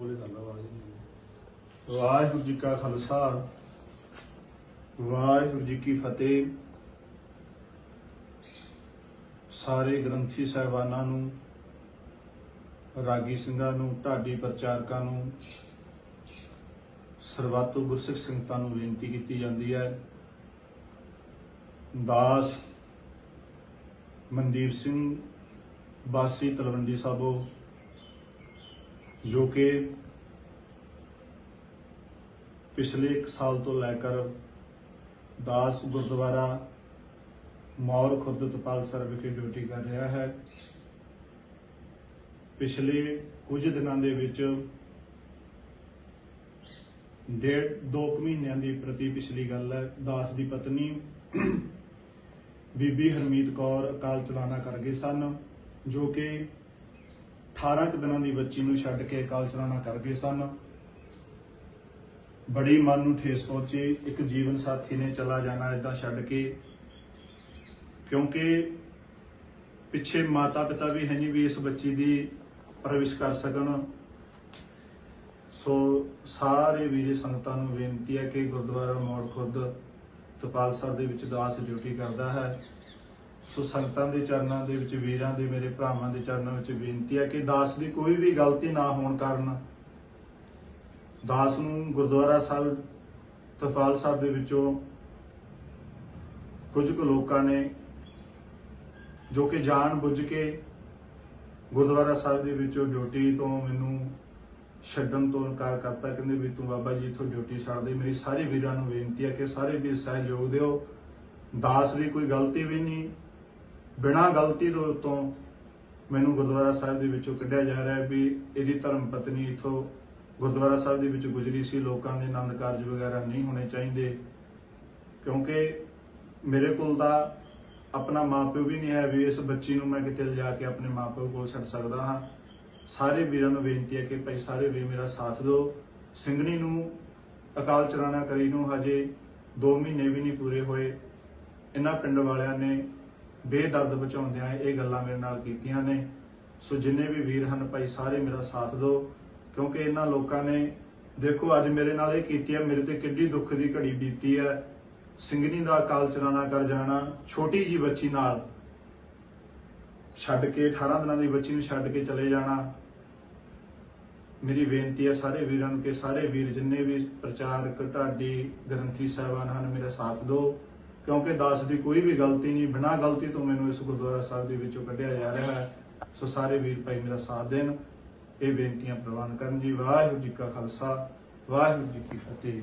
ਕੋਲੇ ਕਰ ਲਾ ਵਾਹਿਗੁਰੂ ਜੀ ਕਾ ਖਾਲਸਾ, ਵਾਹਿਗੁਰੂ ਜੀ ਕੀ ਫਤਿਹ। ਸਾਰੇ ਗ੍ਰੰਥੀ ਸਾਹਿਬਾਨਾਂ ਨੂੰ, ਰਾਗੀ ਸਿੰਘਾਂ ਨੂੰ, ਢਾਡੀ ਪ੍ਰਚਾਰਕਾਂ ਨੂੰ, ਸਰਬੱਤੋ ਗੁਰਸਿੱਖ ਸੰਗਤਾਂ ਨੂੰ ਬੇਨਤੀ ਕੀਤੀ ਜਾਂਦੀ ਹੈ। ਦਾਸ ਮਨਦੀਪ ਸਿੰਘ ਬਾਸੀ ਤਲਵੰਡੀ ਸਾਬੋ ਜੋ ਕਿ ਪਿਛਲੇ 1 ਸਾਲ ਤੋਂ ਲੈ ਕੇ ਦਾਸ ਗੁਰਦੁਆਰਾ ਮੌਰ ਖੁਰਦ ਤਪਾਲਸਰ ਵਿਖੇ ਡਿਊਟੀ ਕਰ ਰਿਹਾ ਹੈ। ਪਿਛਲੇ ਕੁਝ ਦਿਨਾਂ ਦੇ ਵਿੱਚ ਡੇਢ ਦੋ ਕੁ ਮਹੀਨਿਆਂ ਦੀ ਪ੍ਰਤੀ ਪਿਛਲੀ ਗੱਲ ਹੈ। ਦਾਸ ਦੀ ਪਤਨੀ ਬੀਬੀ ਹਰਮੀਤ ਕੌਰ ਅਕਾਲ ਚਲਾਣਾ ਕਰ ਗਏ ਸਨ, ਜੋ ਕਿ 18 ਕੁ ਦਿਨਾਂ ਦੀ ਬੱਚੀ ਨੂੰ ਛੱਡ ਕੇ ਅਕਾਲ ਚਲਾਣਾ ਕਰ ਗਏ ਸਨ। ਬੜੀ ਮਨ ਨੂੰ ਠੇਸ ਪਹੁੰਚੀ। ਇੱਕ ਜੀਵਨ ਸਾਥੀ ਨੇ ਚਲਾ ਜਾਣਾ ਇਦਾਂ ਛੱਡ ਕੇ। ਕਿਉਂਕਿ ਪਿੱਛੇ ਮਾਤਾ ਪਿਤਾ ਵੀ ਹੈ ਨਹੀਂ ਵੀ ਇਸ ਬੱਚੀ ਦੀ ਪਰਵਿਸ਼ ਕਰ ਸਕਣ। ਸੋ ਸਾਰੇ ਵੀਰੇ ਸੰਗਤਾਂ ਨੂੰ ਬੇਨਤੀ ਹੈ ਕਿ ਗੁਰਦੁਆਰਾ ਮੋੜ ਖੁਰਦ ਤਪਾਲ ਸਾਹਿਬ ਦੇ ਵਿੱਚ ਦਾਸ ਡਿਊਟੀ ਕਰਦਾ ਹੈ। ਸੋ ਸੰਗਤਾਂ ਦੇ ਚਰਨਾਂ ਦੇ ਵਿੱਚ, ਵੀਰਾਂ ਦੇ, ਮੇਰੇ ਭਰਾਵਾਂ ਦੇ ਚਰਨਾਂ ਵਿੱਚ ਬੇਨਤੀ ਹੈ ਕਿ ਦਾਸ ਦੀ ਕੋਈ ਵੀ ਗਲਤੀ ਨਾ ਹੋਣ ਕਾਰਨ ਦਾਸ ਨੂੰ ਗੁਰਦੁਆਰਾ ਸਾਹਿਬ ਤਫਾਲ ਸਾਹਿਬ ਦੇ ਵਿੱਚੋਂ ਕੁਝ ਕੁ ਲੋਕਾਂ ਨੇ ਜੋ ਕਿ ਜਾਣ ਬੁੱਝ ਕੇ ਗੁਰਦੁਆਰਾ ਸਾਹਿਬ ਦੇ ਵਿੱਚੋਂ ਡਿਊਟੀ ਤੋਂ ਮੈਨੂੰ ਛੱਡਣ ਤੋਂ ਇਨਕਾਰ ਕਰਤਾ। ਕਹਿੰਦੇ ਵੀ ਤੂੰ ਬਾਬਾ ਜੀ ਇੱਥੋਂ ਡਿਊਟੀ ਛੱਡ ਦੇ। ਮੇਰੀ ਸਾਰੇ ਵੀਰਾਂ ਨੂੰ ਬੇਨਤੀ ਹੈ ਕਿ ਸਾਰੇ ਵੀਰ ਸਹਿਯੋਗ ਦਿਓ। ਦਾਸ ਦੀ ਕੋਈ ਗਲਤੀ ਵੀ ਨਹੀਂ ਬਿਨਾਂ ਗਲਤੀ ਤੋਂ ਉੱਤੋਂ ਮੈਨੂੰ ਗੁਰਦੁਆਰਾ ਸਾਹਿਬ ਦੇ ਵਿੱਚੋਂ ਕੱਢਿਆ ਜਾ ਰਿਹਾ ਹੈ ਵੀ ਇਹਦੀ ਧਰਮ ਪਤਨੀ ਇਥੋਂ ਗੁਰਦੁਆਰਾ ਸਾਹਿਬ ਦੇ ਵਿੱਚ ਗੁਜ਼ਰੀ ਸੀ। ਲੋਕਾਂ ਦੇ ਆਨੰਦ ਕਾਰਜ ਵਗੈਰਾ ਨਹੀਂ ਹੋਣੇ ਚਾਹੀਦੇ, ਕਿਉਂਕਿ ਮੇਰੇ ਕੋਲ ਦਾ ਆਪਣਾ ਮਾਪਿਓ ਵੀ ਨਹੀਂ ਹੈ ਵੀ ਇਸ ਬੱਚੀ ਨੂੰ ਮੈਂ ਕਿਤੇ ਲਿਜਾ ਕੇ ਆਪਣੇ ਮਾਪਿਓ ਕੋਲ ਛੱਡ ਸਕਦਾ ਹਾਂ। ਸਾਰੇ ਵੀਰਾਂ ਨੂੰ ਬੇਨਤੀ ਹੈ ਕਿ ਭਾਈ ਸਾਰੇ ਵੀਰ ਮੇਰਾ ਸਾਥ ਦਿਓ। ਸਿੰਘਣੀ ਨੂੰ ਅਕਾਲ ਚਲਾਣਾ ਕਰੀ ਨੂੰ ਹਜੇ 2 ਮਹੀਨੇ ਵੀ ਨਹੀਂ ਪੂਰੇ ਹੋਏ। ਇਹਨਾਂ ਪਿੰਡ ਵਾਲਿਆਂ ਨੇ ਬੇਦਰਦ ਬਚਾਉਂਦਿਆਂ ਇਹ ਗੱਲਾਂ ਮੇਰੇ ਨਾਲ ਕੀਤੀਆਂ ਨੇ। ਸੋ ਜਿੰਨੇ ਵੀ ਵੀਰ ਹਨ, ਭਾਈ, ਸਾਰੇ ਮੇਰਾ ਸਾਥ ਦਿਓ, ਕਿਉਂਕਿ ਇਹਨਾਂ ਲੋਕਾਂ ਨੇ, ਦੇਖੋ, ਅੱਜ ਮੇਰੇ ਨਾਲ ਇਹ ਕੀਤੀ ਹੈ, ਮੇਰੇ ਤੇ ਕਿੱਡੀ ਦੁੱਖ ਦੀ ਘੜੀ ਬੀਤੀ ਹੈ। ਸਿੰਘਣੀ ਦਾ ਕਾਲ ਚਲਾਣਾ ਕਰ ਜਾਣਾ, ਛੋਟੀ ਜੀ ਬੱਚੀ ਨਾਲ ਛੱਡ ਕੇ 18 ਦਿਨਾਂ ਦੀ ਬੱਚੀ ਨੂੰ ਛੱਡ ਕੇ ਚਲੇ ਜਾਣਾ। ਮੇਰੀ ਬੇਨਤੀ ਹੈ ਸਾਰੇ ਵੀਰਾਂ ਨੂੰ ਕਿ ਸਾਰੇ ਵੀਰ ਜਿੰਨੇ ਵੀ ਪ੍ਰਚਾਰਕ, ਢਾਡੀ, ਗ੍ਰੰਥੀ ਸਾਹਿਬਾਨ ਹਨ, ਮੇਰਾ ਸਾਥ ਦਿਓ। ਕਿਉਂਕਿ ਦਾਸ ਦੀ ਕੋਈ ਵੀ ਗਲਤੀ ਨਹੀਂ, ਬਿਨਾਂ ਗਲਤੀ ਤੋਂ ਮੈਨੂੰ ਇਸ ਗੁਰਦੁਆਰਾ ਸਾਹਿਬ ਦੇ ਵਿੱਚੋਂ ਕੱਢਿਆ ਜਾ ਰਿਹਾ ਹੈ। ਸੋ ਸਾਰੇ ਵੀਰ ਭਾਈ ਮੇਰਾ ਸਾਥ ਦੇਣ। ਇਹ ਬੇਨਤੀਆਂ ਪ੍ਰਵਾਨ ਕਰਨ ਜੀ। ਵਾਹਿਗੁਰੂ ਜੀ ਕਾ ਖਾਲਸਾ, ਵਾਹਿਗੁਰੂ ਜੀ ਕੀ ਫਤਿਹ।